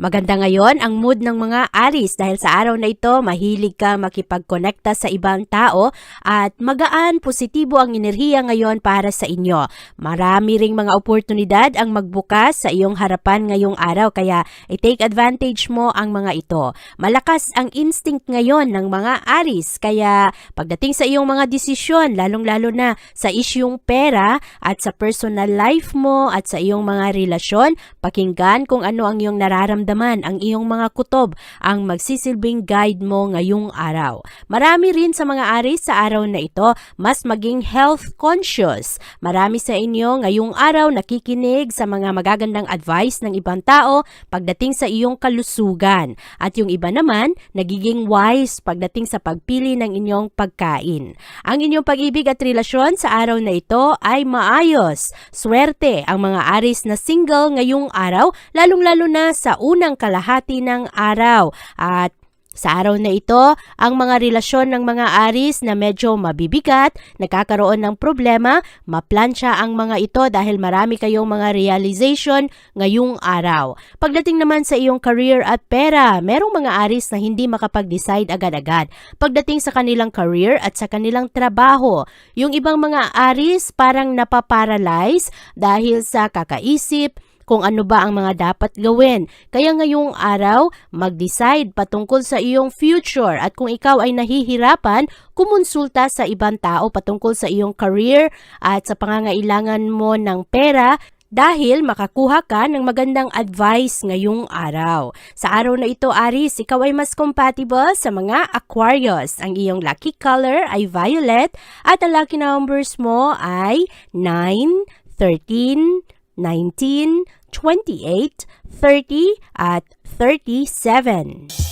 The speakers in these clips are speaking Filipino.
Maganda ngayon ang mood ng mga Aris dahil sa araw na ito mahilig ka makipagkonekta sa ibang tao at magaan, positibo ang enerhiya ngayon para sa inyo. Marami ring mga oportunidad ang magbukas sa iyong harapan ngayong araw kaya i-take advantage mo ang mga ito. Malakas ang instinct ngayon ng mga Aris kaya pagdating sa iyong mga desisyon lalong-lalo na sa isyung pera at sa personal life mo at sa iyong mga relasyon, pakinggan kung ano ang iyong nararamdaman, ang iyong mga kutob ang magsisilbing guide mo ngayong araw. Marami rin sa mga aris sa araw na ito mas maging health conscious. Marami sa inyo ngayong araw nakikinig sa mga magagandang advice ng ibang tao pagdating sa iyong kalusugan. At yung iba naman, nagiging wise pagdating sa pagpili ng inyong pagkain. Ang inyong pag-ibig at relasyon sa araw na ito ay maayos. Swerte ang mga aris na single ngayong araw, lalong-lalo na sa unang kalahati ng araw. At sa araw na ito, ang mga relasyon ng mga aris na medyo mabibigat, nagkakaroon ng problema, maplansya ang mga ito dahil marami kayong mga realization ngayong araw. Pagdating naman sa iyong career at pera, merong mga aris na hindi makapag-decide agad-agad. Pagdating sa kanilang career at sa kanilang trabaho, yung ibang mga aris parang napaparalyze dahil sa kakaisip, kung ano ba ang mga dapat gawin. Kaya ngayong araw, mag-decide patungkol sa iyong future at kung ikaw ay nahihirapan, kumonsulta sa ibang tao patungkol sa iyong career at sa pangangailangan mo ng pera dahil makakuha ka ng magandang advice ngayong araw. Sa araw na ito, Aris, ikaw ay mas compatible sa mga Aquarius. Ang iyong lucky color ay violet at ang lucky numbers mo ay 9, 13, 19, 28, 30 at 37.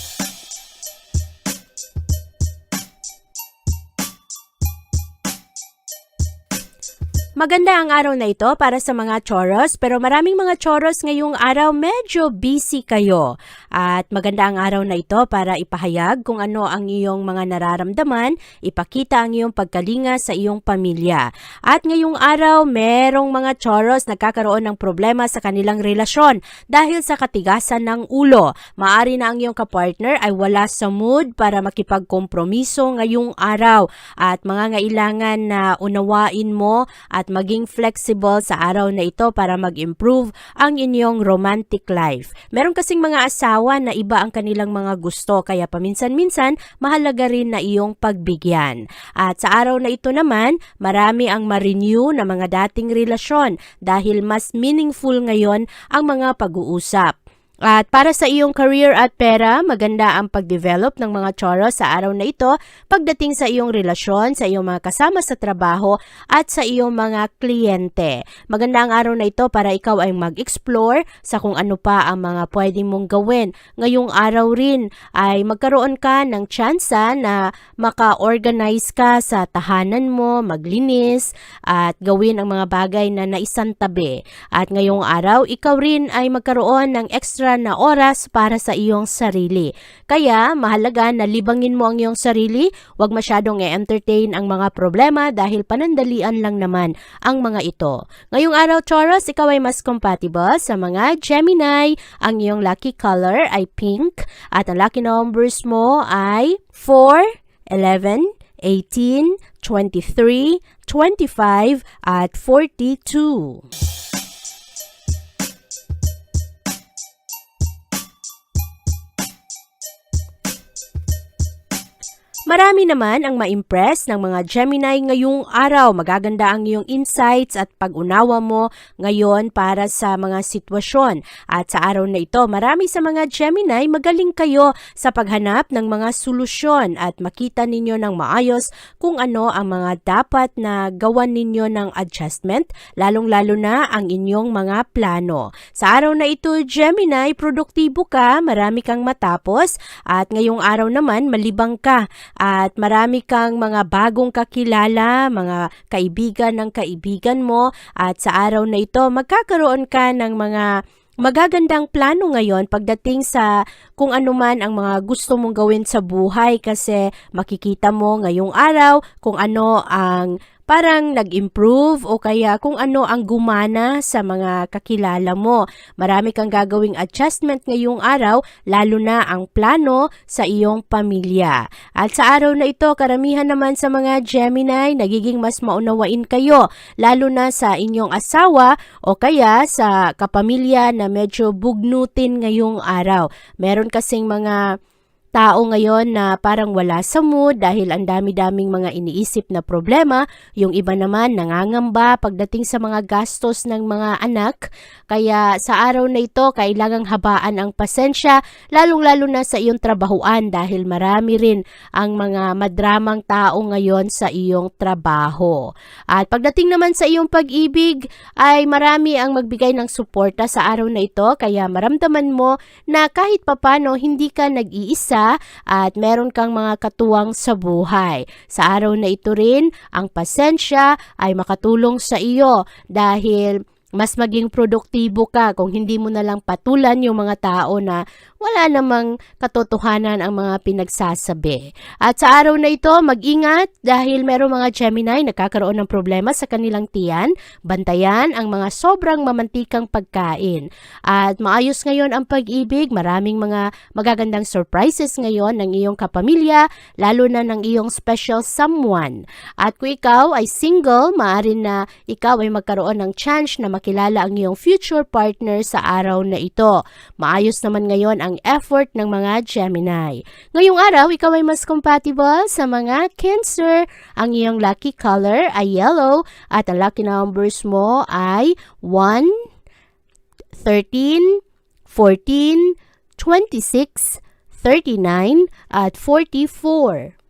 Maganda ang araw na ito para sa mga choros pero maraming mga choros ngayong araw medyo busy kayo. At maganda ang araw na ito para ipahayag kung ano ang iyong mga nararamdaman, ipakita ang iyong pagkalinga sa iyong pamilya. At ngayong araw merong mga choros nagkakaroon ng problema sa kanilang relasyon dahil sa katigasan ng ulo. Maari na ang iyong kapartner ay wala sa mood para makipagkompromiso ngayong araw at mga ngailangan na unawain mo at maging flexible sa araw na ito para mag-improve ang inyong romantic life. Meron kasing mga asawa na iba ang kanilang mga gusto kaya paminsan-minsan mahalaga rin na iyong pagbigyan. At sa araw na ito naman, marami ang ma-renew na mga dating relasyon dahil mas meaningful ngayon ang mga pag-uusap. At para sa iyong career at pera, maganda ang pag-develop ng mga choros sa araw na ito pagdating sa iyong relasyon, sa iyong mga kasama sa trabaho at sa iyong mga kliyente. Maganda ang araw na ito para ikaw ay mag-explore sa kung ano pa ang mga pwedeng mong gawin. Ngayong araw rin ay magkaroon ka ng tsansa na maka-organize ka sa tahanan mo, maglinis at gawin ang mga bagay na naisantabi. At ngayong araw, ikaw rin ay magkaroon ng extra na oras para sa iyong sarili. Kaya mahalaga na libangin mo ang iyong sarili, huwag masyadong i-entertain ang mga problema dahil panandalian lang naman ang mga ito. Ngayong araw Taurus, ikaw ay mas compatible sa mga Gemini. Ang iyong lucky color ay pink at ang lucky numbers mo ay 4, 11, 18, 23, 25 at 42. Marami naman ang ma-impress ng mga Gemini ngayong araw. Magaganda ang iyong insights at pag-unawa mo ngayon para sa mga sitwasyon. At sa araw na ito, marami sa mga Gemini magaling kayo sa paghanap ng mga solusyon at makita ninyo ng maayos kung ano ang mga dapat na gawan ninyo ng adjustment, lalong-lalo na ang inyong mga plano. Sa araw na ito, Gemini, produktibo ka, marami kang matapos at ngayong araw naman malibang ka at marami kang mga bagong kakilala, mga kaibigan ng kaibigan mo. At sa araw na ito magkakaroon ka ng mga magagandang plano ngayon pagdating sa kung ano man ang mga gusto mong gawin sa buhay. Kasi makikita mo ngayong araw kung ano ang parang nag-improve o kaya kung ano ang gumana sa mga kakilala mo. Marami kang gagawing adjustment ngayong araw, lalo na ang plano sa iyong pamilya. At sa araw na ito, karamihan naman sa mga Gemini, nagiging mas maunawain kayo, lalo na sa inyong asawa o kaya sa kapamilya na medyo bugnutin ngayong araw. Meron kasing mga tao ngayon na parang wala sa mood dahil ang dami-daming mga iniisip na problema. Yung iba naman nangangamba pagdating sa mga gastos ng mga anak. Kaya sa araw na ito, kailangang habaan ang pasensya, lalong-lalo na sa iyong trabahuan dahil marami rin ang mga madramang tao ngayon sa iyong trabaho. At pagdating naman sa iyong pag-ibig, ay marami ang magbigay ng suporta sa araw na ito kaya maramdaman mo na kahit papano hindi ka nag-iisa at meron kang mga katuwang sa buhay. Sa araw na ito rin, ang pasensya ay makatulong sa iyo dahil mas maging produktibo ka kung hindi mo na lang patulan yung mga tao na wala namang katotohanan ang mga pinagsasabi. At sa araw na ito, mag-ingat dahil merong mga Gemini nagkakaroon ng problema sa kanilang tiyan. Bantayan ang mga sobrang mamantikang pagkain. At maayos ngayon ang pag-ibig. Maraming mga magagandang surprises ngayon ng iyong kapamilya, lalo na ng iyong special someone. At kung ikaw ay single, maaari na ikaw ay magkaroon ng chance na makilala ang iyong future partner sa araw na ito. Maayos naman ngayon ang effort ng mga Gemini. Ngayong araw, ikaw ay mas compatible sa mga Cancer. Ang iyong lucky color ay yellow at ang lucky numbers mo ay 1, 13, 14, 26, 39 at 44.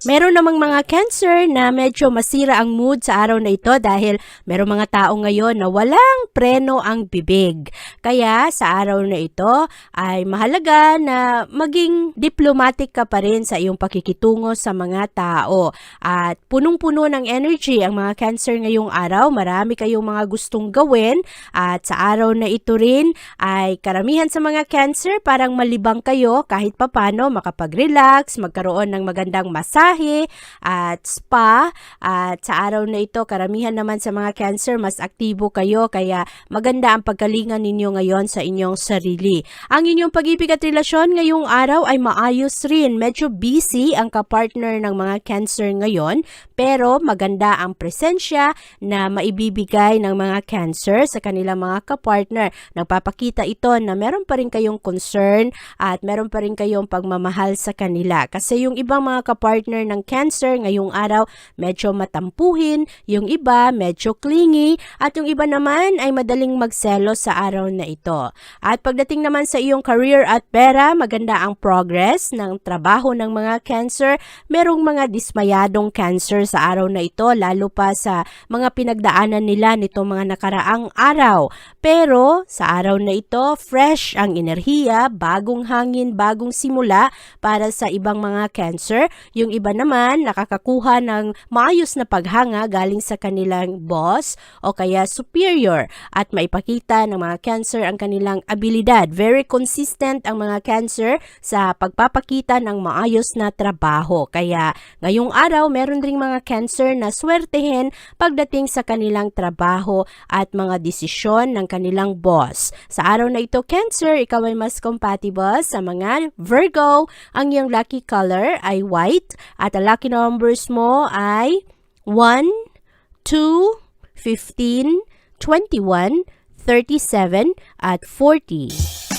Meron namang mga cancer na medyo masira ang mood sa araw na ito dahil meron mga tao ngayon na walang preno ang bibig. Kaya sa araw na ito ay mahalaga na maging diplomatic ka pa rin sa iyong pakikitungo sa mga tao. At punong-puno ng energy ang mga cancer ngayong araw. Marami kayong mga gustong gawin at sa araw na ito rin ay karamihan sa mga cancer parang malibang kayo kahit papano makapag-relax, magkaroon ng magandang masahe at spa at sa araw na ito karamihan naman sa mga cancer mas aktibo kayo kaya maganda ang pagkalinga ninyo ngayon sa inyong sarili. Ang inyong pag-ibig at relasyon ngayong araw ay maayos rin. Medyo busy ang kapartner ng mga cancer ngayon pero maganda ang presensya na maibibigay ng mga cancer sa kanilang mga kapartner. Nagpapakita ito na meron pa rin kayong concern at meron pa rin kayong pagmamahal sa kanila. Kasi yung ibang mga kapartner ng cancer ngayong araw medyo matampuhin, yung iba medyo clingy, at yung iba naman ay madaling magselo sa araw na ito. At pagdating naman sa iyong career at pera, maganda ang progress ng trabaho ng mga cancer. Merong mga dismayadong cancer sa araw na ito, lalo pa sa mga pinagdaanan nila nito mga nakaraang araw. Pero sa araw na ito, fresh ang enerhiya, bagong hangin, bagong simula para sa ibang mga cancer. Yung iba naman nakakakuha ng maayos na paghanga galing sa kanilang boss o kaya superior at maipakita ng mga cancer ang kanilang abilidad. Very consistent ang mga cancer sa pagpapakita ng maayos na trabaho. Kaya ngayong araw meron ring mga cancer na swertehin pagdating sa kanilang trabaho at mga desisyon ng kanilang boss. Sa araw na ito, Cancer, ikaw ay mas compatible sa mga Virgo. Ang iyong lucky color ay white at ang lucky numbers mo ay 1, 2, 15, 21, 37, at 40.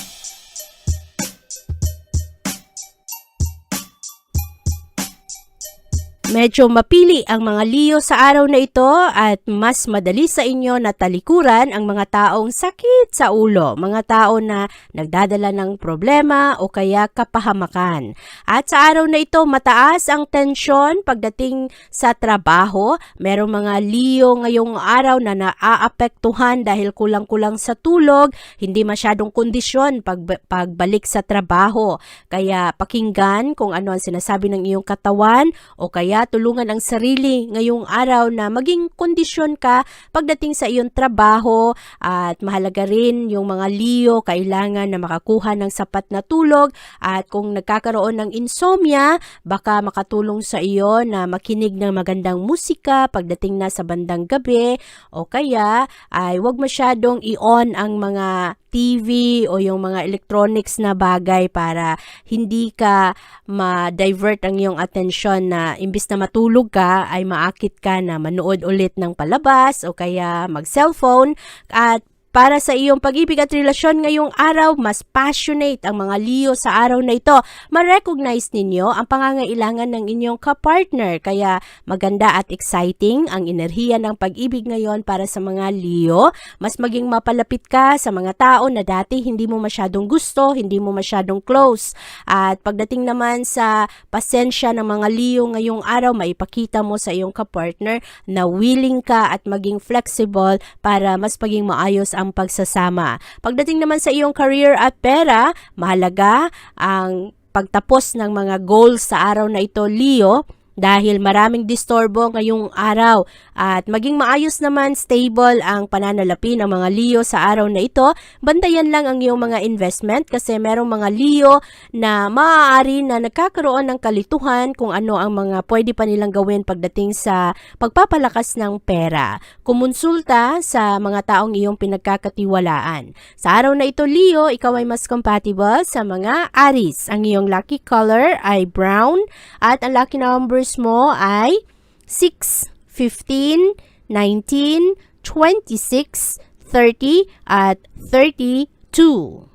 Medyo mapili ang mga Leo sa araw na ito at mas madali sa inyo na talikuran ang mga taong sakit sa ulo, mga tao na nagdadala ng problema o kaya kapahamakan. At sa araw na ito, mataas ang tensyon pagdating sa trabaho. Merong mga Leo ngayong araw na naaapektuhan dahil kulang-kulang sa tulog, hindi masyadong kondisyon pag, pagbalik sa trabaho. Kaya pakinggan kung ano ang sinasabi ng iyong katawan o kaya tulungan ang sarili ngayong araw na maging kondisyon ka pagdating sa iyong trabaho. At mahalaga rin yung mga Leo kailangan na makakuha ng sapat na tulog. At kung nagkakaroon ng insomnia baka makatulong sa iyo na makinig ng magandang musika pagdating na sa bandang gabi. O kaya ay wag masyadong i-on ang mga TV o yung mga electronics na bagay para hindi ka ma-divert ang iyong atensyon na imbis na matulog ka ay maakit ka na manood ulit ng palabas o kaya mag-cellphone at para sa iyong pag-ibig at relasyon ngayong araw, mas passionate ang mga Leo sa araw na ito. Ma-recognize ninyo ang pangangailangan ng inyong kapartner. Kaya maganda at exciting ang enerhiya ng pag-ibig ngayon para sa mga Leo. Mas maging mapalapit ka sa mga tao na dati hindi mo masyadong gusto, hindi mo masyadong close. At pagdating naman sa pasensya ng mga Leo ngayong araw, maipakita mo sa iyong kapartner na willing ka at maging flexible para mas maging maayos pagsasama. Pagdating naman sa iyong career at pera, mahalaga ang pagtapos ng mga goals sa araw na ito, Leo, dahil maraming disturbo ngayong araw at maging maayos naman stable ang pananalapi ng mga Leo sa araw na ito. Bantayan lang ang iyong mga investment kasi merong mga Leo na maaari na nagkakaroon ng kalituhan kung ano ang mga pwede pa nilang gawin pagdating sa pagpapalakas ng pera. Kumonsulta sa mga taong iyong pinagkakatiwalaan. Sa araw na ito Leo, ikaw ay mas compatible sa mga Aries. Ang iyong lucky color ay brown at ang lucky numbers mo ay 6, 15, 19, 26, 30 at 32.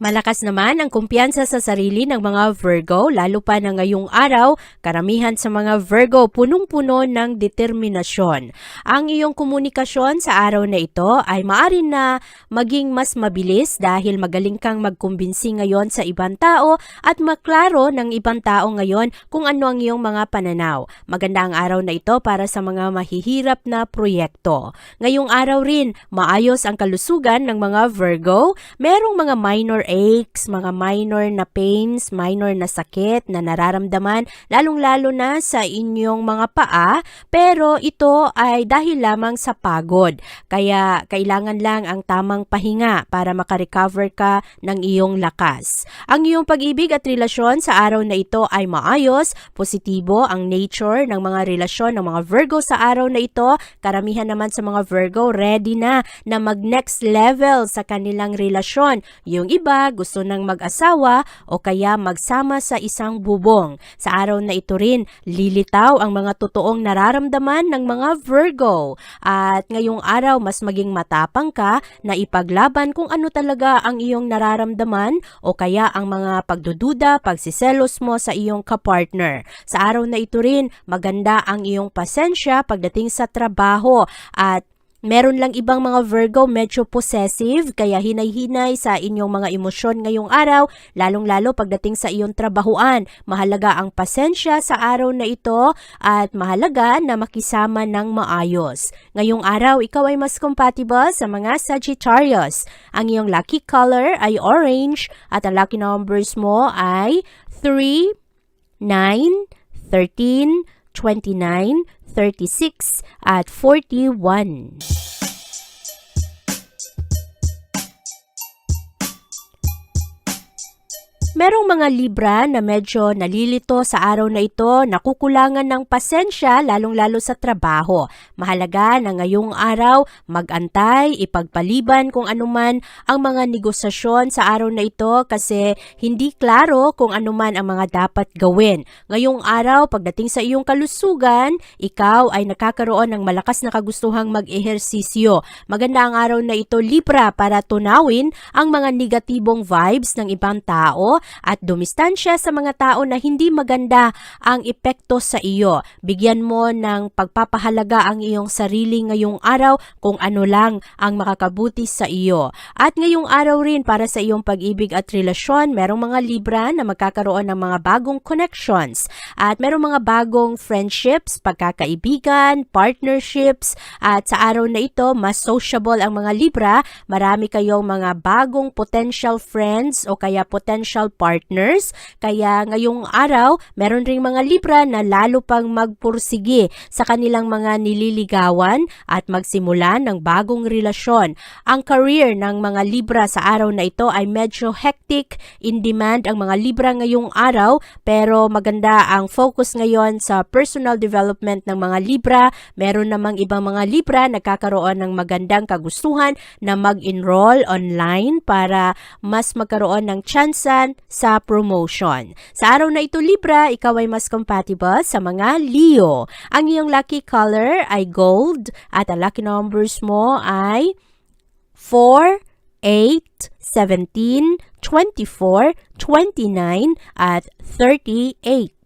Malakas naman ang kumpiyansa sa sarili ng mga Virgo, lalo pa na ngayong araw, karamihan sa mga Virgo punong-puno ng determinasyon. Ang iyong komunikasyon sa araw na ito ay maaari na maging mas mabilis dahil magaling kang magkumbinsi ngayon sa ibang tao at maklaro ng ibang tao ngayon kung ano ang iyong mga pananaw. Maganda ang araw na ito para sa mga mahihirap na proyekto. Ngayong araw rin, maayos ang kalusugan ng mga Virgo. Merong mga minor aches, mga minor na pains, minor na sakit na nararamdaman, lalong-lalo na sa inyong mga paa, pero ito ay dahil lamang sa pagod. Kaya kailangan lang ang tamang pahinga para makarecover ka ng iyong lakas. Ang iyong pag-ibig at relasyon sa araw na ito ay maayos, positibo ang nature ng mga relasyon ng mga Virgo sa araw na ito. Karamihan naman sa mga Virgo ready na na mag next level sa kanilang relasyon. Yung iba gusto nang mag-asawa o kaya magsama sa isang bubong. Sa araw na ito rin, lilitaw ang mga totoong nararamdaman ng mga Virgo. At ngayong araw, mas maging matapang ka na ipaglaban kung ano talaga ang iyong nararamdaman o kaya ang mga pagdududa, pagsiselos mo sa iyong kapartner. Sa araw na ito rin, maganda ang iyong pasensya pagdating sa trabaho at Meron lang ibang mga Virgo medyo possessive kaya hinay-hinay sa inyong mga emosyon ngayong araw, lalong-lalo pagdating sa iyong trabahuan. Mahalaga ang pasensya sa araw na ito at mahalaga na makisama ng maayos. Ngayong araw, ikaw ay mas compatible sa mga Sagittarius. Ang iyong lucky color ay orange at ang lucky numbers mo ay 3, 9, 13, 29, 36 at 41. Merong mga Libra na medyo nalilito sa araw na ito, nakukulangan ng pasensya lalong-lalo sa trabaho. Mahalaga na ngayong araw magantay, ipagpaliban kung anuman ang mga negosasyon sa araw na ito kasi hindi klaro kung anuman ang mga dapat gawin. Ngayong araw, pagdating sa iyong kalusugan, ikaw ay nakakaroon ng malakas na kagustuhang mag-ehersisyo. Maganda ang araw na ito, Libra, para tunawin ang mga negatibong vibes ng ibang tao at dumistansya sa mga tao na hindi maganda ang epekto sa iyo. Bigyan mo ng pagpapahalaga ang iyong sarili ngayong araw kung ano lang ang makakabuti sa iyo. At ngayong araw rin para sa iyong pag-ibig at relasyon, merong mga Libra na magkakaroon ng mga bagong connections at merong mga bagong friendships, pagkakaibigan, partnerships at sa araw na ito, mas sociable ang mga Libra, marami kayong mga bagong potential friends o kaya potential partners. Kaya ngayong araw, meron ring mga Libra na lalo pang magpursige sa kanilang mga nililigawan at magsimula ng bagong relasyon. Ang career ng mga Libra sa araw na ito ay medyo hectic, in demand ang mga Libra ngayong araw, pero maganda ang focus ngayon sa personal development ng mga Libra. Meron namang ibang mga Libra nagkakaroon ng magandang kagustuhan na mag-enroll online para mas magkaroon ng tsansan sa promotion. Sa araw na ito Libra, ikaw ay mas compatible sa mga Leo. Ang iyong lucky color ay gold at ang lucky numbers mo ay 4, 8, 17, 24, 29 at 38.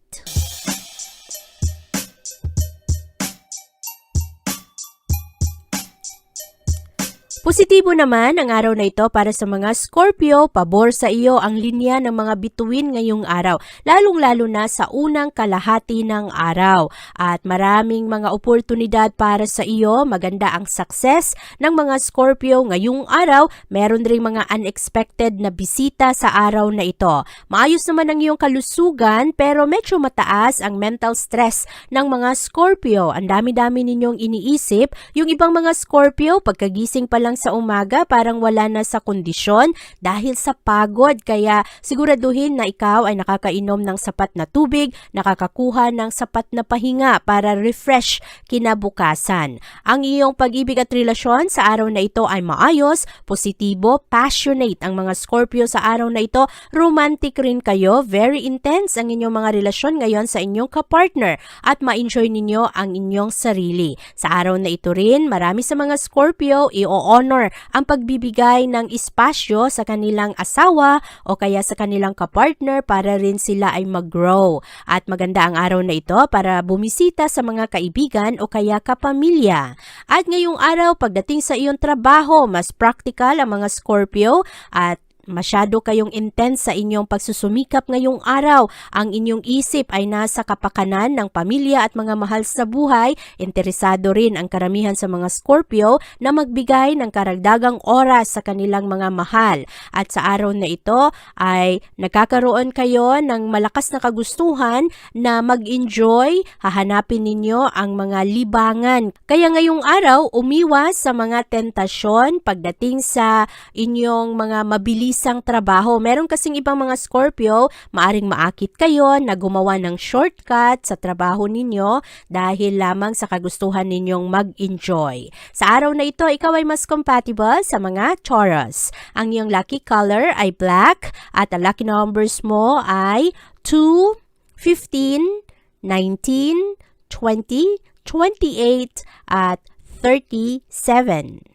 Positibo naman ang araw na ito para sa mga Scorpio, pabor sa iyo ang linya ng mga bituin ngayong araw, lalong-lalo na sa unang kalahati ng araw. At maraming mga oportunidad para sa iyo, maganda ang success ng mga Scorpio ngayong araw, meron ring mga unexpected na bisita sa araw na ito. Maayos naman ang iyong kalusugan pero medyo mataas ang mental stress ng mga Scorpio. Ang dami-dami ninyong iniisip, yung ibang mga Scorpio pagkagising pa lang sa umaga parang wala na sa kondisyon dahil sa pagod kaya siguraduhin na ikaw ay nakakainom ng sapat na tubig, nakakakuha ng sapat na pahinga para refresh kinabukasan. Ang iyong pag-ibig at relasyon sa araw na ito ay maayos, positibo, passionate ang mga Scorpio sa araw na ito, romantic rin kayo, very intense ang inyong mga relasyon ngayon sa inyong kapartner at ma-enjoy ninyo ang inyong sarili. Sa araw na ito rin, marami sa mga Scorpio i-honor ang pagbibigay ng espasyo sa kanilang asawa o kaya sa kanilang kapartner para rin sila ay mag-grow. At maganda ang araw na ito para bumisita sa mga kaibigan o kaya kapamilya. At ngayong araw, pagdating sa iyong trabaho, mas practical ang mga Scorpio at Masyado kayong intense sa inyong pagsusumikap ngayong araw. Ang inyong isip ay nasa kapakanan ng pamilya at mga mahal sa buhay. Interesado rin ang karamihan sa mga Scorpio na magbigay ng karagdagang oras sa kanilang mga mahal. At sa araw na ito ay nagkakaroon kayo ng malakas na kagustuhan na mag-enjoy. Hahanapin ninyo ang mga libangan. Kaya ngayong araw, umiwas sa mga tentasyon pagdating sa inyong mga mabilis isang trabaho. Meron kasing ibang mga Scorpio, maaring maakit kayo na gumawa ng shortcut sa trabaho ninyo dahil lamang sa kagustuhan ninyong mag-enjoy. Sa araw na ito, ikaw ay mas compatible sa mga Taurus. Ang iyong lucky color ay black at ang lucky numbers mo ay 2, 15, 19, 20, 28 at 37.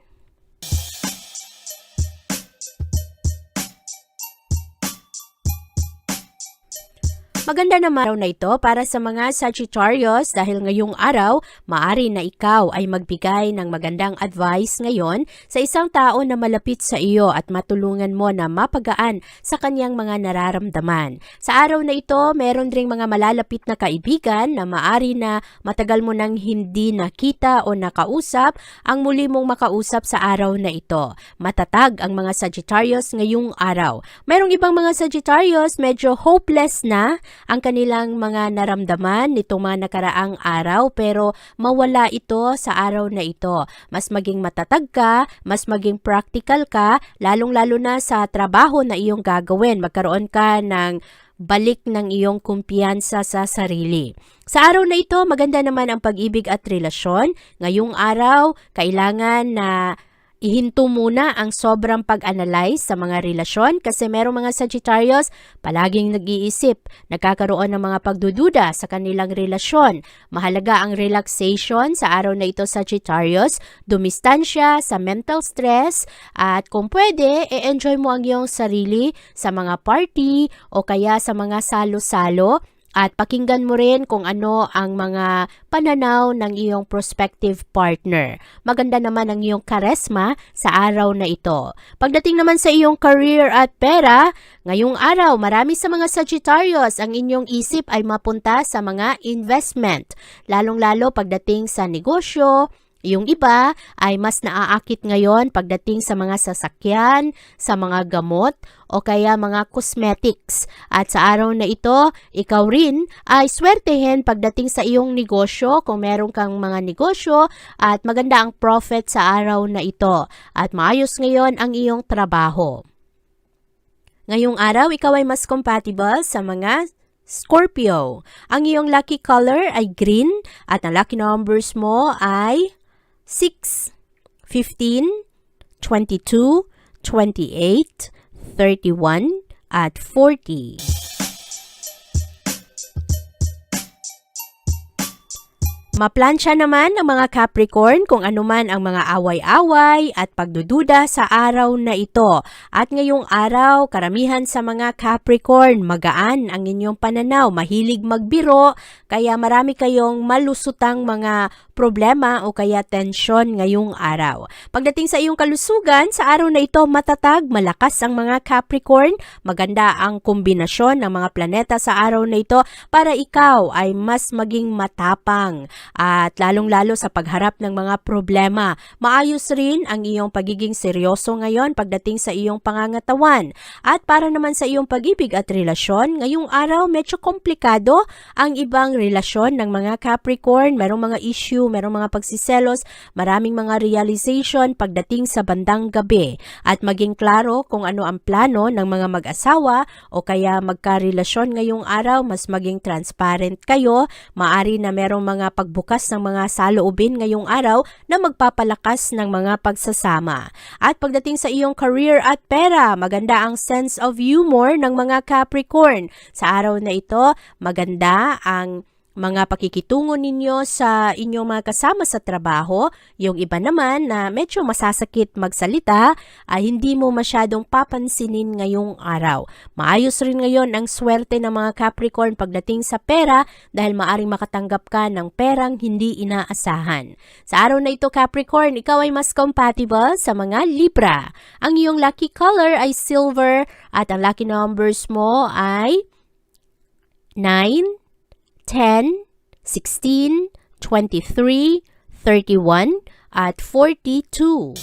Maganda naman araw na ito para sa mga Sagittarius dahil ngayong araw, maari na ikaw ay magbigay ng magandang advice ngayon sa isang tao na malapit sa iyo at matulungan mo na mapagaan sa kanyang mga nararamdaman. Sa araw na ito, meron ring mga malalapit na kaibigan na maari na matagal mo nang hindi nakita o nakausap ang muli mong makausap sa araw na ito. Matatag ang mga Sagittarius ngayong araw. Merong ibang mga Sagittarius medyo hopeless na ang kanilang mga naramdaman nitong mga nakaraang araw pero mawala ito sa araw na ito. Mas maging matatag ka, mas maging practical ka, lalong-lalo na sa trabaho na iyong gagawin. Magkaroon ka ng balik ng iyong kumpiyansa sa sarili. Sa araw na ito, maganda naman ang pag-ibig at relasyon. Ngayong araw, kailangan na ihinto muna ang sobrang pag-analyze sa mga relasyon kasi merong mga Sagittarius palaging nag-iisip, nagkakaroon ng mga pagdududa sa kanilang relasyon. Mahalaga ang relaxation sa araw na ito Sagittarius, dumistansya sa mental stress at kung pwede, e-enjoy mo ang iyong sarili sa mga party o kaya sa mga salo-salo at pakinggan mo rin kung ano ang mga pananaw ng iyong prospective partner. Maganda naman ang iyong karesma sa araw na ito. Pagdating naman sa iyong career at pera, ngayong araw marami sa mga Sagittarius ang inyong isip ay mapunta sa mga investment. Lalong-lalo pagdating sa negosyo, yung iba ay mas naaakit ngayon pagdating sa mga sasakyan, sa mga gamot, o kaya mga cosmetics. At sa araw na ito, ikaw rin ay swertehin pagdating sa iyong negosyo kung meron kang mga negosyo at maganda ang profit sa araw na ito. At maayos ngayon ang iyong trabaho. Ngayong araw, ikaw ay mas compatible sa mga Scorpio. Ang iyong lucky color ay green at ang lucky numbers mo ay 6, 15, 22, 28, 31, at 40. Maplansya naman ng mga Capricorn kung anuman ang mga away-away at pagdududa sa araw na ito. At ngayong araw, karamihan sa mga Capricorn, magaan ang inyong pananaw, mahilig magbiro, kaya marami kayong malusutang mga problema o kaya tensyon ngayong araw. Pagdating sa iyong kalusugan, sa araw na ito matatag, malakas ang mga Capricorn, maganda ang kombinasyon ng mga planeta sa araw na ito para ikaw ay mas maging matapang at lalong-lalo sa pagharap ng mga problema. Maayos rin ang iyong pagiging seryoso ngayon pagdating sa iyong pangangatawan. At para naman sa iyong pag-ibig at relasyon, ngayong araw medyo komplikado ang ibang relasyon ng mga Capricorn. Merong mga issue, merong mga pagsiselos, maraming mga realization pagdating sa bandang gabi. At maging klaro kung ano ang plano ng mga mag-asawa o kaya magkarelasyon ngayong araw, mas maging transparent kayo. Maari na merong mga pagbukas ng mga saloobin ngayong araw na magpapalakas ng mga pagsasama. At pagdating sa iyong career at pera, maganda ang sense of humor ng mga Capricorn. Sa araw na ito, maganda ang mga pakikitungo ninyo sa inyong mga kasama sa trabaho, yung iba naman na medyo masasakit magsalita ay hindi mo masyadong papansinin ngayong araw. Maayos rin ngayon ang swerte ng mga Capricorn pagdating sa pera dahil maaring makatanggap ka ng perang hindi inaasahan. Sa araw na ito Capricorn, ikaw ay mas compatible sa mga Libra. Ang iyong lucky color ay silver at ang lucky numbers mo ay 9, 10, 16, 23, 31, at 42.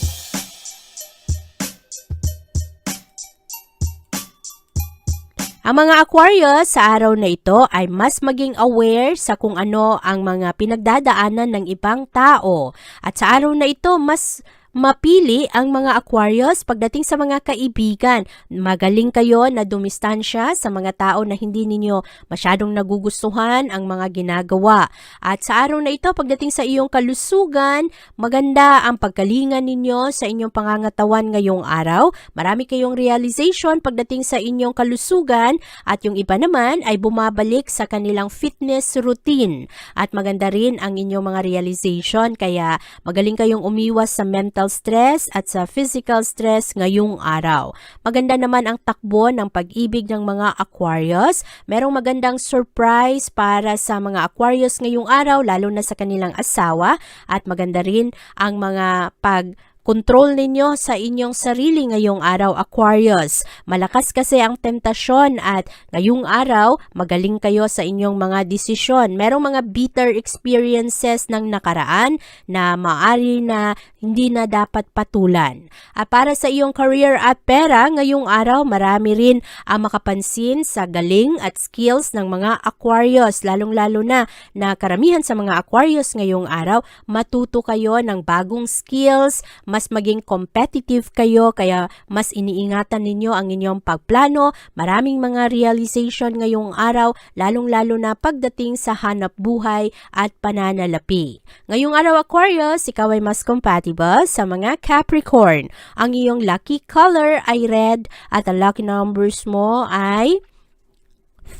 Ang mga Aquarius sa araw na ito ay mas maging aware sa kung ano ang mga pinagdadaanan ng ibang tao. At sa araw na ito, mas mapili ang mga Aquarius pagdating sa mga kaibigan. Magaling kayo na dumistansya sa mga tao na hindi ninyo masyadong nagugustuhan ang mga ginagawa. At sa araw na ito, pagdating sa iyong kalusugan, maganda ang pagkalingan ninyo sa inyong pangangatawan ngayong araw. Marami kayong realization pagdating sa inyong kalusugan at yung iba naman ay bumabalik sa kanilang fitness routine. At maganda rin ang inyong mga realization kaya magaling kayong umiwas sa mental stress at sa physical stress ngayong araw. Maganda naman ang takbo ng pag-ibig ng mga Aquarius. Merong magandang surprise para sa mga Aquarius ngayong araw lalo na sa kanilang asawa at maganda rin ang mga pag control ninyo sa inyong sarili ngayong araw Aquarius. Malakas kasi ang temptasyon at ngayong araw magaling kayo sa inyong mga desisyon. Merong mga bitter experiences ng nakaraan na maari na hindi na dapat patulan. At para sa iyong career at pera, ngayong araw marami rin ang makapansin sa galing at skills ng mga Aquarius, lalong-lalo na na karamihan sa mga Aquarius ngayong araw, matuto kayo ng bagong skills, mas maging competitive kayo, kaya mas iniingatan ninyo ang inyong pagplano, maraming mga realization ngayong araw, lalong-lalo na pagdating sa hanap buhay at pananalapi. Ngayong araw Aquarius, ikaw ay mas compatible sa mga Capricorn. Ang iyong lucky color ay red at ang lucky numbers mo ay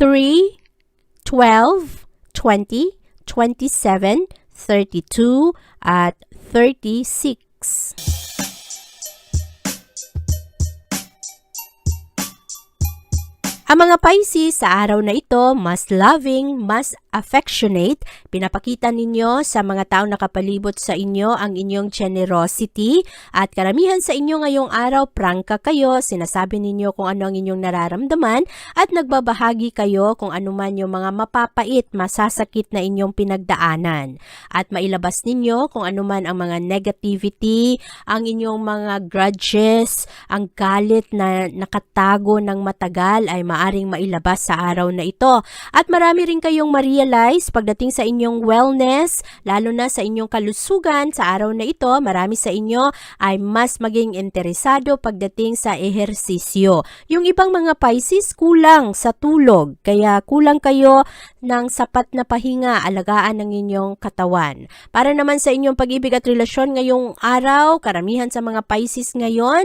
3, 12, 20, 27, 32, at 36. Ang mga Pisces sa araw na ito, mas loving, mas affectionate. Pinapakita ninyo sa mga taong nakapalibot sa inyo ang inyong generosity at karamihan sa inyo ngayong araw, prangka kayo, sinasabi ninyo kung ano ang inyong nararamdaman at nagbabahagi kayo kung ano man yung mga mapapait, masasakit na inyong pinagdaanan. At mailabas ninyo kung ano man ang mga negativity, ang inyong mga grudges, ang galit na nakatago ng matagal ay maaring mailabas sa araw na ito. At marami rin kayong ma-realize pagdating sa inyong wellness, lalo na sa inyong kalusugan sa araw na ito, marami sa inyo ay mas maging interesado pagdating sa ehersisyo. Yung ibang mga Pisces kulang sa tulog, kaya kulang kayo ng sapat na pahinga, alagaan ng inyong katawan. Para naman sa inyong pag-ibig at relasyon ngayong araw, karamihan sa mga Pisces ngayon,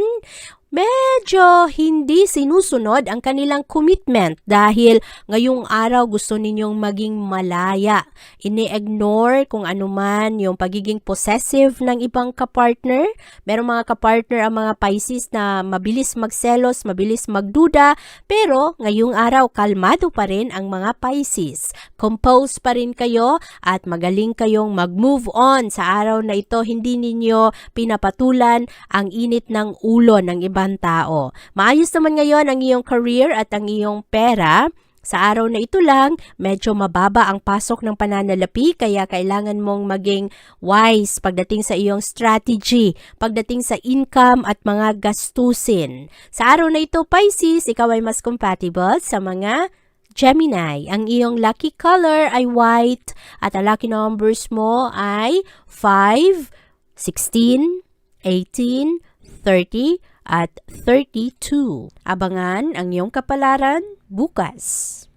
medyo hindi sinusunod ang kanilang commitment dahil ngayong araw gusto ninyong maging malaya. Ini-ignore kung ano man yung pagiging possessive ng ibang kapartner. Merong mga kapartner ang mga Pisces na mabilis magselos, mabilis magduda, pero ngayong araw kalmado pa rin ang mga Pisces. Compose pa rin kayo at magaling kayong mag-move on sa araw na ito. Hindi ninyo pinapatulan ang init ng ulo ng ibang tao. Maayos naman ngayon ang iyong career at ang iyong pera. Sa araw na ito lang, medyo mababa ang pasok ng pananalapi kaya kailangan mong maging wise pagdating sa iyong strategy, pagdating sa income at mga gastusin. Sa araw na ito, Pisces, ikaw ay mas compatible sa mga Gemini. Ang iyong lucky color ay white at ang lucky numbers mo ay 5, 16, 18, 30, at 32. Abangan ang iyong kapalaran bukas.